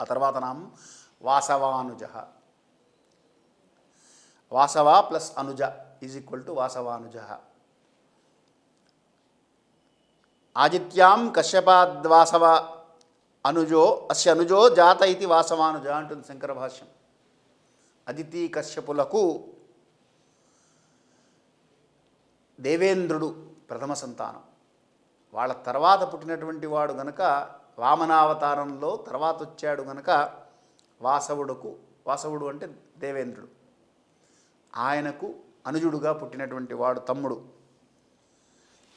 ఆ తర్వాత నామం వాసవానుజ. వాసవ ప్లస్ అనుజ ఈజ్ ఈక్వల్ టు వాసవానుజ. ఆదిత్యాం కశ్యపాద్వాసవ అనుజో అస్య అనుజో జాత ఇది వాసవానుజ అంటుంది శంకర భాష్యం. అదితి కశ్యపులకు దేవేంద్రుడు ప్రథమ సంతానం. వాళ్ళ తర్వాత పుట్టినటువంటి వాడు గనక వామనావతారంలో తర్వాత వచ్చాడు గనక వాసవుడుకు వాసవుడు అంటే దేవేంద్రుడు. ఆయనకు అనుజుడుగా పుట్టినటువంటి వాడు తమ్ముడు.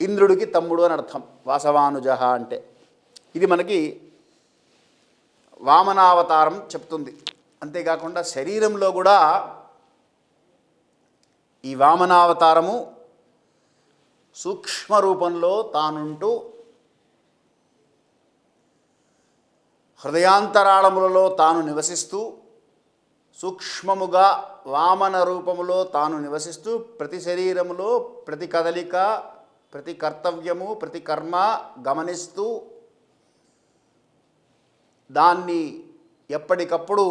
ఇంద్రుడికి తమ్ముడు అని అర్థం వాసవానుజ అంటే. ఇది మనకి వామనావతారం చెప్తుంది. అంతేకాకుండా శరీరంలో కూడా ఈ వామనావతారము సూక్ష్మ రూపంలో తానుంటూ హృదయాంతరాళములలో తాను నివసిస్తూ సూక్ష్మముగా వామన రూపములో తాను నివసిస్తూ ప్రతి శరీరములో ప్రతి కదలిక ప్రతి కర్తవ్యము ప్రతి కర్మ గమనిస్తూ దాన్ని ఎప్పటికప్పుడు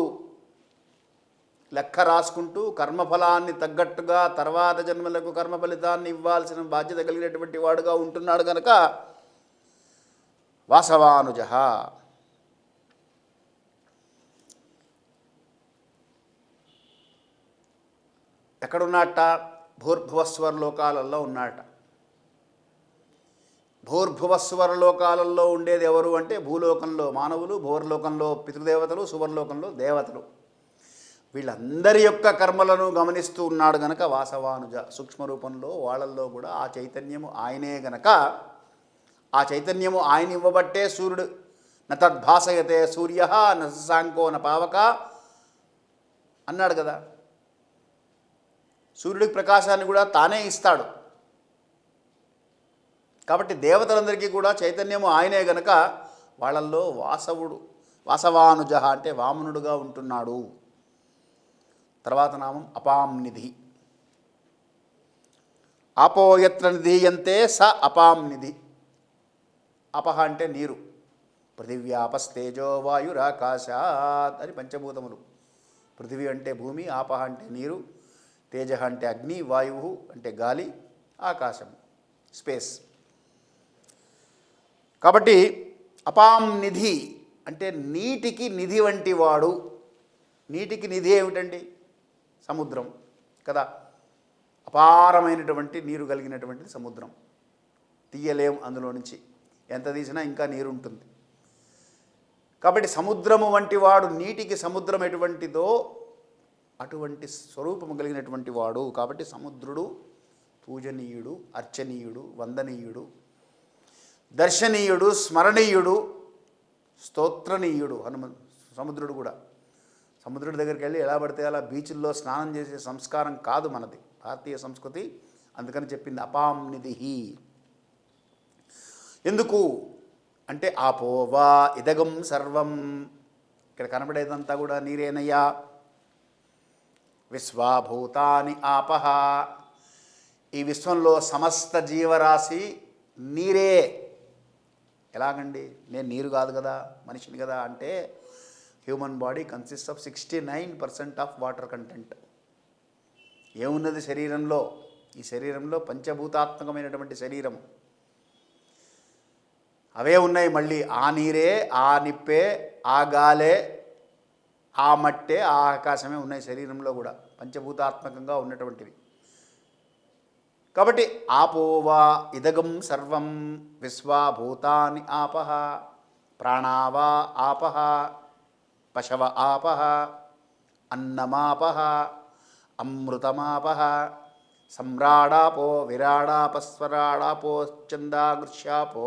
లెక్క రాసుకుంటూ కర్మఫలాన్ని తగ్గట్టుగా తర్వాత జన్మలకు కర్మ ఫలితాన్ని ఇవ్వాల్సిన బాధ్యత కలిగినటువంటి వాడుగా ఉంటున్నాడు కనుక వాసవానుజ. ఎక్కడున్నట్ట భూర్భువస్వర లోకాలలో ఉన్నట భూర్భువస్వర లోకాలలో ఉండేది ఎవరు అంటే భూలోకంలో మానవులు భూర్లోకంలో పితృదేవతలు సువర్లోకంలో దేవతలు. వీళ్ళందరి యొక్క కర్మలను గమనిస్తూ ఉన్నాడు గనక వాసవానుజ సూక్ష్మ రూపంలో వాళ్ళల్లో కూడా ఆ చైతన్యము ఆయనే గనక ఆ చైతన్యము ఆయన ఇవ్వబట్టే సూర్యుడు. నతద్భాసయతే సూర్య నశాంకో న పావక అన్నాడు కదా. సూర్యుడికి ప్రకాశాన్ని కూడా తానే ఇస్తాడు. కాబట్టి దేవతలందరికీ కూడా చైతన్యము ఆయనే గనక వాళ్ళల్లో వాసవుడు వాసవానుజ అంటే వామనుడుగా ఉంటున్నాడు. తర్వాత నామం అపాంనిధి ఆపో ఎత్ర నిధీయంతే స అపాంనిధి అపహ అంటే నీరు. పృథివ్యాపస్తేజో వాయురాకాశాత్ అని పంచభూతములు. పృథివీ అంటే భూమి ఆపహ అంటే నీరు తేజ అంటే అగ్ని వాయువు అంటే గాలి ఆకాశం స్పేస్. కాబట్టి అపాం నిధి అంటే నీటికి నిధి వంటి వాడు. నీటికి నిధి ఏమిటండి? సముద్రం కదా? అపారమైనటువంటి నీరు కలిగినటువంటిది సముద్రం. తీయలేం అందులో నుంచి. ఎంత తీసినా ఇంకా నీరు ఉంటుంది కాబట్టి సముద్రము వంటి వాడు నీటికి సముద్రం ఎటువంటిదో అటువంటి స్వరూపము కలిగినటువంటి వాడు. కాబట్టి సముద్రుడు పూజనీయుడు అర్చనీయుడు వందనీయుడు దర్శనీయుడు స్మరణీయుడు స్తోత్రనీయుడు హనుమ సముద్రుడు కూడా. సముద్రుడి దగ్గరికి వెళ్ళి ఎలా పడితే అలా బీచ్ల్లో స్నానం చేసే సంస్కారం కాదు మనది భారతీయ సంస్కృతి. అందుకని చెప్పింది అపాంనిధి ఎందుకు? అంటే ఆపోవా ఇదగం సర్వం. ఇక్కడ కనబడేదంతా కూడా నీరేనయ్యా. విశ్వాభూతాని ఆపహ. ఈ విశ్వంలో సమస్త జీవరాశి నీరే. ఎలాగండి? నేను నీరు కాదు కదా మనిషిని కదా అంటే human body consist of sixty nine percent of water content ఏమున్నది శరీరంలో? ఈ శరీరంలో పంచభూతాత్మకమైనటువంటి శరీరం. అవే ఉన్నాయి మళ్ళీ. ఆ నీరే ఆ నిప్పే ఆ గాలే ఆ మట్టే ఆ ఆకాశమే ఉన్నాయి శరీరంలో కూడా. పంచభూతాత్మకంగా ఉన్నటువంటివి. కాబట్టి ఆపోవా ఇదగం సర్వం విశ్వాభూతాని ఆపహ ప్రాణావా ఆపహ పశవ ఆపహ అన్నమాపహ అమృతమాపహ సమ్రాడాపో విరాడాపస్వరాడాపో చందాగృష్యాపో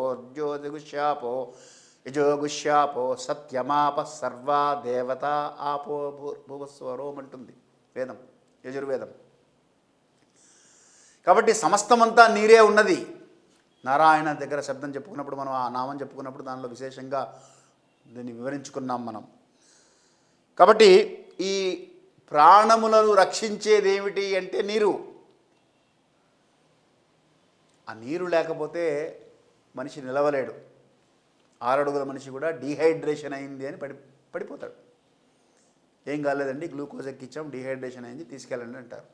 యజోగుష్యాపో సత్యమాప సర్వా దేవత ఆపో భూర్భువస్వరోం అంటుంది వేదం యజుర్వేదం. కాబట్టి సమస్తమంతా నీరే ఉన్నది. నారాయణ దగ్గర శబ్దం చెప్పుకున్నప్పుడు మనం ఆ నామం చెప్పుకున్నప్పుడు దానిలో విశేషంగా దీన్ని వివరించుకున్నాం మనం. కాబట్టి ఈ ప్రాణములను రక్షించేది ఏమిటి అంటే నీరు. ఆ నీరు లేకపోతే మనిషి నిలవలేడు. ఆరడుగుల మనిషి కూడా డీహైడ్రేషన్ అయింది అని పడి పడిపోతాడు. ఏం కాలేదండి? గ్లూకోజ్ ఎక్కించాం డిహైడ్రేషన్ అయింది తీసుకెళ్ళండి అంటారు.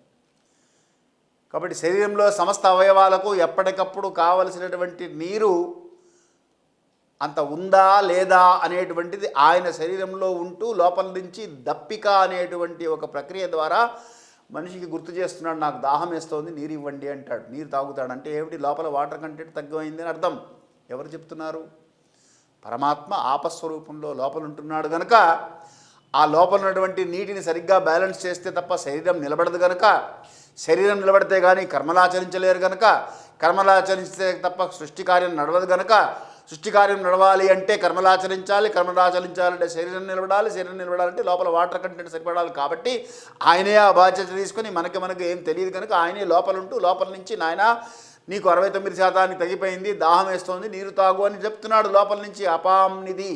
కాబట్టి శరీరంలో సమస్త అవయవాలకు ఎప్పటికప్పుడు కావలసినటువంటి నీరు అంత ఉందా లేదా అనేటువంటిది ఆయన శరీరంలో ఉంటూ లోపల నుంచి దప్పిక అనేటువంటి ఒక ప్రక్రియ ద్వారా మనిషికి గుర్తు చేస్తున్నాడు నాకు దాహం వేస్తోంది నీరు ఇవ్వండి అంటాడు. నీరు తాగుతాడు అంటే ఏమిటి? లోపల వాటర్ కంటెంట్ తగ్గిపోయింది అని అర్థం. ఎవరు చెప్తున్నారు? పరమాత్మ ఆపస్వరూపంలో లోపల ఉంటున్నాడు కనుక ఆ లోపల ఉన్నటువంటి నీటిని సరిగ్గా బ్యాలెన్స్ చేస్తే తప్ప శరీరం నిలబడదు కనుక శరీరం నిలబడితే కానీ కర్మలాచరించలేరు కనుక కర్మలాచరించే తప్ప సృష్టి కార్యం నడవదు కనుక సృష్టి కార్యం నడవాలి అంటే కర్మలాచరించాలి కర్మలాచరించాలంటే శరీరం నిలబడాలి శరీరం నిలబడాలంటే లోపల వాటర్ కంటెంట్ సరిపడాలి కాబట్టి ఆయనే ఆ బాధ్యత తీసుకొని మనకి మనకు ఏం తెలియదు కనుక ఆయనే లోపల ఉంటూ లోపల నుంచి నాయన నీకు అరవై తొమ్మిది శాతానికి తగ్గిపోయింది దాహం వేస్తోంది నీరు తాగు అని చెప్తున్నాడు లోపల నుంచి అపాంనిధి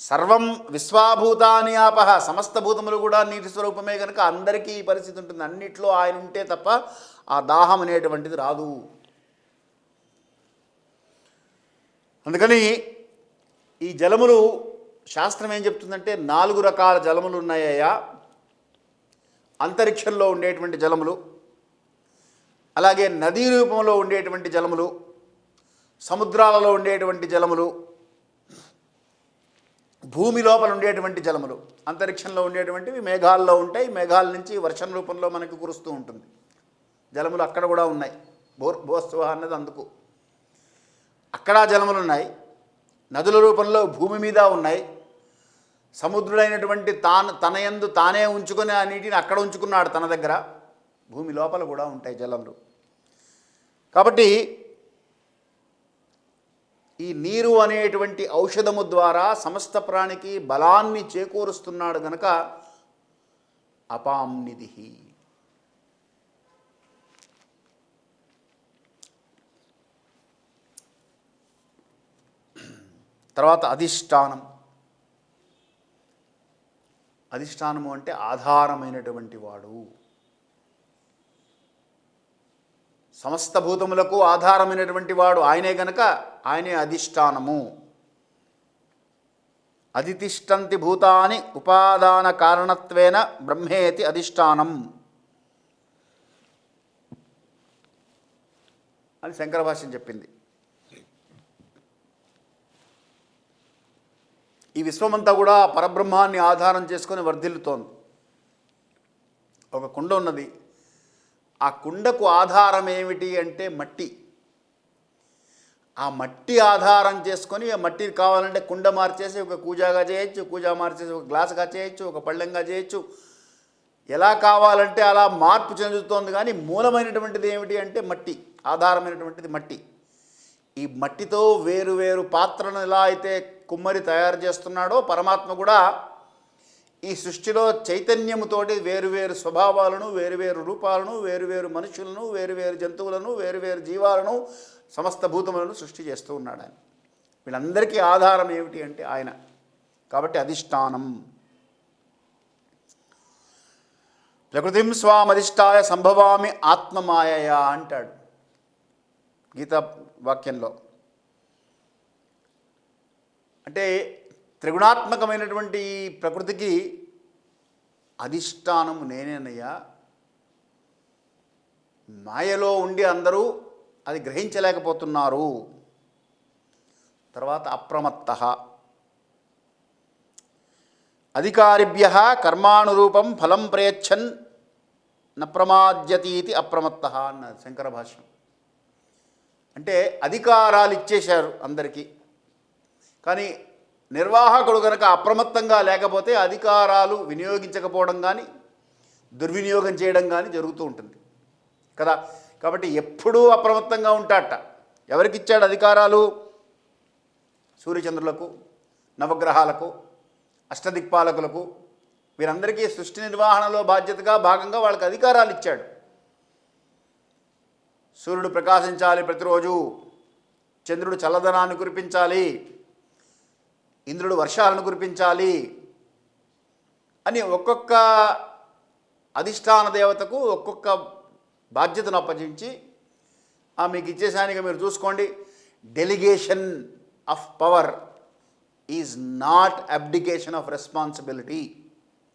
సర్వం విశ్వాభూతాని ఆపహ సమస్త భూతములు కూడా నీటి స్వరూపమే కనుక అందరికీ ఈ పరిస్థితి ఉంటుంది. అన్నిట్లో ఆయన ఉంటే తప్ప ఆ దాహం అనేటువంటిది రాదు. అందుకని ఈ జలములు శాస్త్రం ఏం చెప్తుందంటే నాలుగు రకాల జలములు ఉన్నాయ్యా. అంతరిక్షంలో ఉండేటువంటి జలములు అలాగే నదీ రూపంలో ఉండేటువంటి జలములు సముద్రాలలో ఉండేటువంటి జలములు భూమి లోపల ఉండేటువంటి జలములు. అంతరిక్షంలో ఉండేటువంటివి మేఘాల్లో ఉంటాయి మేఘాల నుంచి వర్షం రూపంలో మనకు కురుస్తూ ఉంటుంది. జలములు అక్కడ కూడా ఉన్నాయి. భో భోత్సవ అన్నది అందుకు. అక్కడ జలములు ఉన్నాయి. నదుల రూపంలో భూమి మీద ఉన్నాయి. సముద్రుడైనటువంటి తాను తన యందు తానే ఉంచుకొని ఆ నీటిని అక్కడ ఉంచుకున్నాడు తన దగ్గర. భూమి లోపల కూడా ఉంటాయి జలములు. కాబట్టి ఈ నీరు అనేటువంటి ఔషధము ద్వారా సమస్త ప్రాణికి బలాన్ని చేకూరుస్తున్నాడు గనక అపాంనిధి తర్వాత అధిష్టానం. అధిష్టానము అంటే ఆధారమైనటువంటి వాడు. సమస్త భూతములకు ఆధారమైనటువంటి వాడు. ఆయనే గనక ఆయనే అధిష్టానము. అధితిష్టంతి భూతాని ఉపాదాన కారణత్వేన బ్రహ్మేతి అధిష్టానం. అని శంకర భాష్యం చెప్పింది. ఈ విశ్వమంతా కూడా పరబ్రహ్మాన్ని ఆధారం చేసుకొని వర్ధిల్లుతోంది. ఒక కుండ ఉన్నది. ఆ కుండకు ఆధారం ఏమిటి అంటే మట్టి. ఆ మట్టి ఆధారం చేసుకొని ఆ మట్టి కావాలంటే కుండ మార్చేసి ఒక కూజాగా చేయొచ్చు కూజా మార్చేసి ఒక గ్లాసుగా చేయొచ్చు ఒక పళ్ళెంగా చేయొచ్చు. ఎలా కావాలంటే అలా మార్పు చెందుతోంది కానీ మూలమైనటువంటిది ఏమిటి అంటే మట్టి ఆధారమైనటువంటిది మట్టి. ఈ మట్టితో వేరు వేరు పాత్రను ఎలా అయితే కుమ్మరి తయారు చేస్తున్నాడో పరమాత్మ కూడా ఈ సృష్టిలో చైతన్యముతోటి వేరువేరు స్వభావాలను వేరువేరు రూపాలను వేరువేరు మనుషులను వేరువేరు జంతువులను వేరువేరు జీవాలను సమస్త భూతములను సృష్టి చేస్తూ ఉన్నాడు ఆయన. వీళ్ళందరికీ ఆధారం ఏమిటి అంటే ఆయన. కాబట్టి అధిష్టానం. ప్రకృతిం స్వామధిష్టాయ సంభవామి ఆత్మమాయయ అంటాడు. గీతా వాక్యంలో. అంటే త్రిగుణాత్మకమైనటువంటి ఈ ప్రకృతికి అధిష్టానము నేనేనయ్యా. మాయలో ఉండి అందరూ అది గ్రహించలేకపోతున్నారు. తర్వాత అప్రమత్త. అధికారిభ్య కర్మానురూపం ఫలం ప్రయచ్చన్ న ప్రమాద్యతీతి అప్రమత్త అన్నది శంకర భాష్యం. అంటే అధికారాలు ఇచ్చేశారు అందరికీ. కానీ నిర్వాహకుడు కనుక అప్రమత్తంగా లేకపోతే అధికారాలు వినియోగించకపోవడం కానీ దుర్వినియోగం చేయడం కానీ జరుగుతూ ఉంటుంది. కదా? కాబట్టి ఎప్పుడూ అప్రమత్తంగా ఉంటాట. ఎవరికి ఇచ్చాడు అధికారాలు? సూర్యచంద్రులకు నవగ్రహాలకు అష్టదిక్పాలకులకు. వీరందరికీ సృష్టి నిర్వహణలో బాధ్యతగా భాగంగా వాళ్ళకి అధికారాలు ఇచ్చాడు సూర్యుడు ప్రకాశించాలి ప్రతిరోజు. చంద్రుడు చల్లదనాన్ని కురిపించాలి. ఇంద్రుడు వర్షాలను కురిపించాలి. అని ఒక్కొక్క అధిష్టాన దేవతకు ఒక్కొక్క బాధ్యతను అప్పజించి "ఆ, మీకు ఇచ్చేసానికి మీరు చూసుకోండి. Delegation of power is not abdication of responsibility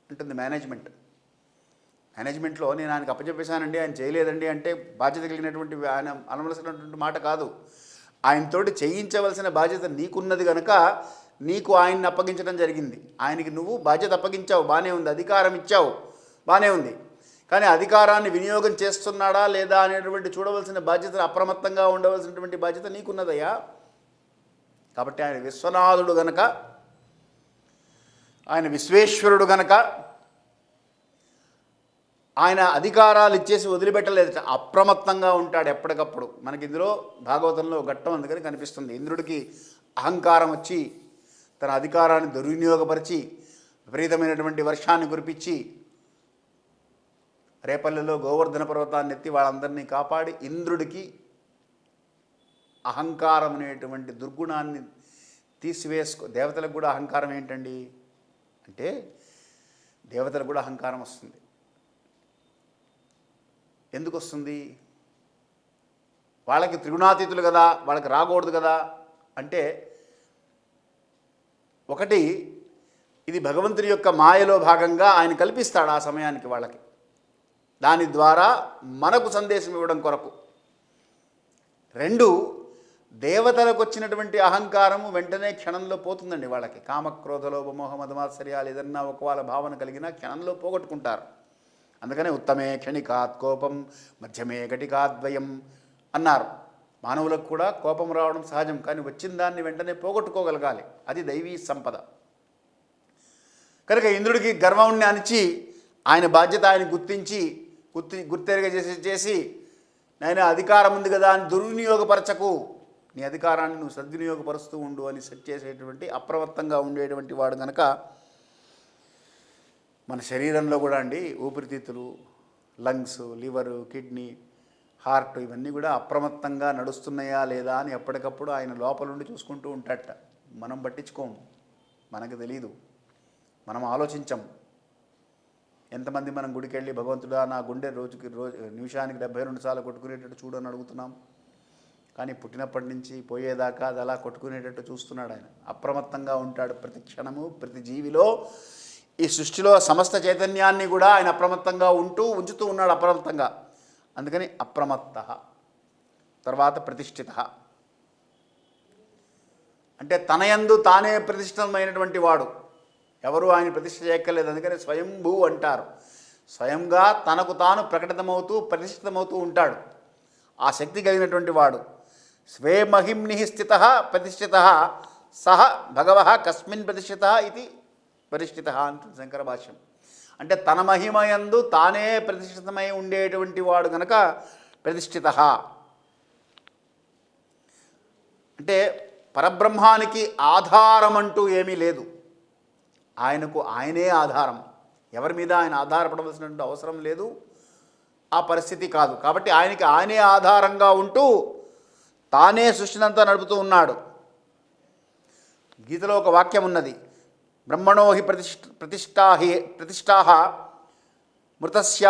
అంటుంది మేనేజ్మెంట్ మేనేజ్మెంట్లో నేను ఆయనకు అప్పచెప్పేశానండి ఆయన చేయలేదండి అంటే బాధ్యత కలిగినటువంటి ఆయన అనవలసినటువంటి మాట కాదు. ఆయనతోటి చేయించవలసిన బాధ్యత నీకున్నది కనుక నీకు ఆయన్ని అప్పగించడం జరిగింది. ఆయనకి నువ్వు బాధ్యత అప్పగించావు బాగానే ఉంది అధికారం ఇచ్చావు బాగానే ఉంది. కానీ అధికారాన్ని వినియోగం చేస్తున్నాడా లేదా అనేటువంటి చూడవలసిన బాధ్యత అప్రమత్తంగా ఉండవలసినటువంటి బాధ్యత నీకున్నదయ్యా. కాబట్టి ఆయన విశ్వనాథుడు గనక ఆయన విశ్వేశ్వరుడు గనక ఆయన అధికారాలు ఇచ్చేసి వదిలిపెట్టలేదు. అప్రమత్తంగా ఉంటాడు ఎప్పటికప్పుడు. మనకి ఇందులో భాగవతంలో ఘట్టం అందుకని కనిపిస్తుంది. ఇంద్రుడికి అహంకారం వచ్చి తన అధికారాన్ని దుర్వినియోగపరిచి విపరీతమైనటువంటి వర్షాన్ని కురిపించి రేపల్లెలో గోవర్ధన పర్వతాన్ని ఎత్తి వాళ్ళందరినీ కాపాడి ఇంద్రుడికి అహంకారం అనేటువంటి దుర్గుణాన్ని తీసివేసుకో దేవతలకు కూడా అహంకారం ఏంటండి? అంటే దేవతలకు కూడా అహంకారం వస్తుంది. ఎందుకు వస్తుంది వాళ్ళకి త్రిగుణాతీతులు కదా వాళ్ళకి రాకూడదు కదా అంటే ఒకటి ఇది భగవంతుని యొక్క మాయలో భాగంగా ఆయన కల్పిస్తాడు ఆ సమయానికి వాళ్ళకి. దాని ద్వారా మనకు సందేశం ఇవ్వడం కొరకు. రెండు దేవతలకు వచ్చినటువంటి అహంకారము వెంటనే క్షణంలో పోతుందండి వాళ్ళకి. కామక్రోధలోపమోహ మధమాత్సర్యాలు ఏదన్నా ఒక వాళ్ళ భావన కలిగినా క్షణంలో పోగొట్టుకుంటారు. అందుకనే ఉత్తమే క్షణికాత్ కోపం మధ్యమే ఘటికాద్వయం అన్నారు. మానవులకు కూడా కోపం రావడం సహజం కానీ వచ్చిన దాన్ని వెంటనే పోగొట్టుకోగలగాలి. అది దైవీ సంపద. కనుక ఇంద్రుడికి గర్వాన్ని అణిచి ఆయన బాధ్యత ఆయన గుర్తించి గుర్తి గుర్తెరగ చేసి చేసి నేను అధికారం ఉంది కదా అని దుర్వినియోగపరచకు. నీ అధికారాన్ని నువ్వు సద్వినియోగపరుస్తూ ఉండు అని సెట్ చేసేటువంటి అప్రమత్తంగా ఉండేటువంటి వాడు కనుక మన శరీరంలో కూడా అండి ఊపిరితిత్తులు లంగ్స్ లివరు కిడ్నీ హార్ట్ ఇవన్నీ కూడా అప్రమత్తంగా నడుస్తున్నాయా లేదా అని ఎప్పటికప్పుడు ఆయన లోపలుండి చూసుకుంటూ ఉంటాడట. మనం పట్టించుకోము. మనకు తెలియదు మనం ఆలోచించం ఎంతమంది మనం గుడికి వెళ్ళి భగవంతుడా నా గుండె రోజుకి రోజు నిమిషానికి డెబ్బై రెండు సార్లు కొట్టుకునేటట్టు చూడని అడుగుతున్నాం. కానీ పుట్టినప్పటి నుంచి పోయేదాకా అది అలా కొట్టుకునేటట్టు చూస్తున్నాడు ఆయన. అప్రమత్తంగా ఉంటాడు ప్రతి క్షణము ప్రతి జీవిలో ఈ సృష్టిలో సమస్త చైతన్యాన్ని కూడా ఆయన అప్రమత్తంగా ఉంటూ ఉంచుతూ ఉన్నాడు అప్రమత్తంగా. అందుకని అప్రమత్త తర్వాత ప్రతిష్ఠిత. అంటే తనయందు తానే ప్రతిష్ఠితమైనటువంటి వాడు. ఎవరు ఆయన ప్రతిష్ఠ చేయక్కర్లేదు అందుకని స్వయంభూ అంటారు. స్వయంగా తనకు తాను ప్రకటితమవుతూ ప్రతిష్ఠితమవుతూ ఉంటాడు. ఆ శక్తి కలిగినటువంటి వాడు. స్వే మహిమ్ని స్థిత ప్రతిష్ఠిత సహ భగవ కస్మిన్ ప్రతిష్ఠిత ఇది పరిష్ఠిత అంటుంది శంకర భాష్యం. అంటే తన మహిమయందు తానే ప్రతిష్ఠితమై ఉండేటువంటి వాడు కనుక ప్రతిష్ఠిత. అంటే పరబ్రహ్మానికి ఆధారం అంటూ ఏమీ లేదు. ఆయనకు ఆయనే ఆధారం. ఎవరి మీద ఆయన ఆధారపడవలసినటువంటి అవసరం లేదు. ఆ పరిస్థితి కాదు. కాబట్టి ఆయనకి ఆయనే ఆధారంగా ఉంటూ తానే సృష్టినంతా నడుపుతూ ఉన్నాడు. గీతలో ఒక వాక్యం ఉన్నది. బ్రహ్మణో హి ప్రతిష్ఠ ప్రతిష్టా హి ప్రతిష్టా మృతస్య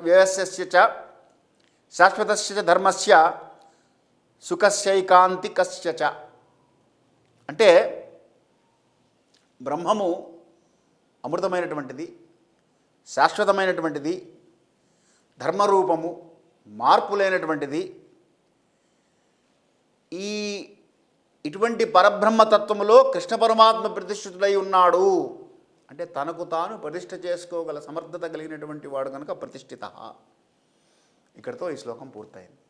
వ్యవస్య చ శాశ్వతస్య చ ధర్మస్య సుఖస్యైకాంతికస్య చ. అంటే బ్రహ్మము అమృతమైనటువంటిది శాశ్వతమైనటువంటిది ధర్మరూపము మార్పు లేనటువంటిది ఈ ఇటువంటి పరబ్రహ్మతత్వములో కృష్ణ పరమాత్మ ప్రతిష్ఠితుడై ఉన్నాడు. అంటే తనకు తాను ప్రతిష్ఠ చేసుకోగల సమర్థత కలిగినటువంటి వాడు కనుక ప్రతిష్ఠిత. ఇక్కడితో ఈ శ్లోకం పూర్తయింది.